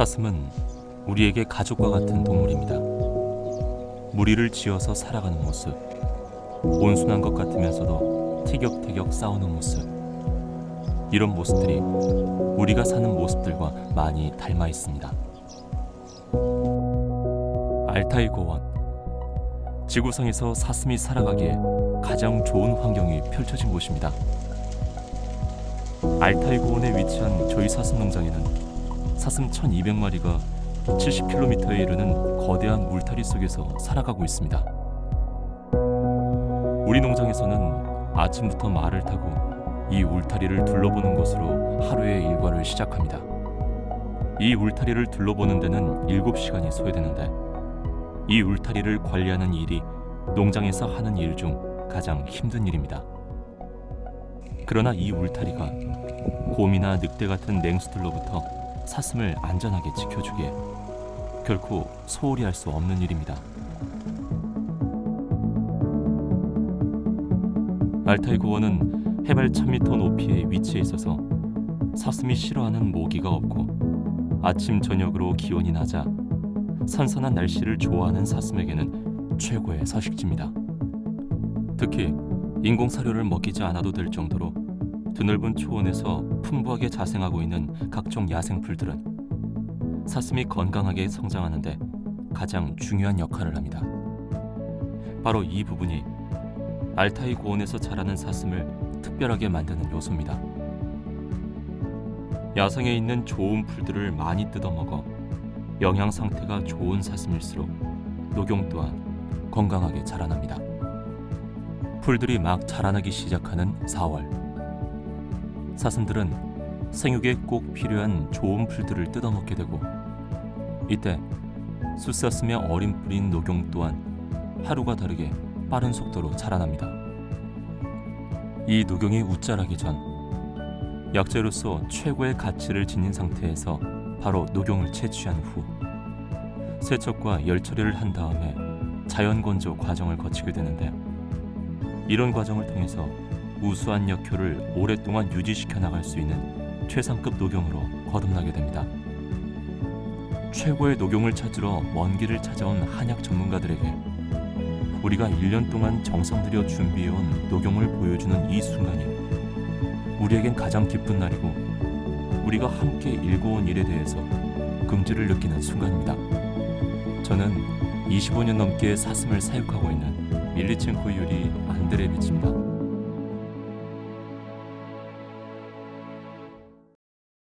사슴은 우리에게 가족과 같은 동물입니다. 무리를 지어서 살아가는 모습, 온순한 것 같으면서도 티격태격 싸우는 모습. 이런 모습들이 우리가 사는 모습들과 많이 닮아 있습니다. 알타이 고원. 지구상에서 사슴이 살아가기에 가장 좋은 환경이 펼쳐진 곳입니다. 알타이 고원에 위치한 저희 사슴 농장에는 사슴 1,200마리가 70km에 이르는 거대한 울타리 속에서 살아가고 있습니다. 우리 농장에서는 아침부터 말을 타고 이 울타리를 둘러보는 것으로 하루의 일과를 시작합니다. 이 울타리를 둘러보는 데는 7시간이 소요되는데 이 울타리를 관리하는 일이 농장에서 하는 일 중 가장 힘든 일입니다. 그러나 이 울타리가 곰이나 늑대 같은 냉수들로부터 사슴을 안전하게 지켜주기에 결코 소홀히 할 수 없는 일입니다. 알타이 고원은 해발 1000m 높이의 위치해 있어서 사슴이 싫어하는 모기가 없고 아침 저녁으로 기온이 낮아 선선한 날씨를 좋아하는 사슴에게는 최고의 서식지입니다. 특히 인공 사료를 먹이지 않아도 될 정도로 드넓은 초원에서 풍부하게 자생하고 있는 각종 야생풀들은 사슴이 건강하게 성장하는데 가장 중요한 역할을 합니다. 바로 이 부분이 알타이 고원에서 자라는 사슴을 특별하게 만드는 요소입니다. 야생에 있는 좋은 풀들을 많이 뜯어먹어 영양 상태가 좋은 사슴일수록 녹용 또한 건강하게 자라납니다. 풀들이 막 자라나기 시작하는 4월. 사슴들은 생육에 꼭 필요한 좋은 풀들을 뜯어먹게 되고 이때 숫사슴의 어린 뿌린 녹용 또한 하루가 다르게 빠른 속도로 자라납니다. 이 녹용이 웃자라기 전 약재로서 최고의 가치를 지닌 상태에서 바로 녹용을 채취한 후 세척과 열 처리를 한 다음에 자연 건조 과정을 거치게 되는데 이런 과정을 통해서 우수한 역효를 오랫동안 유지시켜 나갈 수 있는 최상급 녹용으로 거듭나게 됩니다. 최고의 녹용을 찾으러 먼 길을 찾아온 한약 전문가들에게 우리가 1년 동안 정성 들여 준비해온 녹용을 보여주는 이 순간이 우리에겐 가장 기쁜 날이고 우리가 함께 일궈온 일에 대해서 긍지를 느끼는 순간입니다. 저는 25년 넘게 사슴을 사육하고 있는 밀리첸코 유리 안드레비치입니다.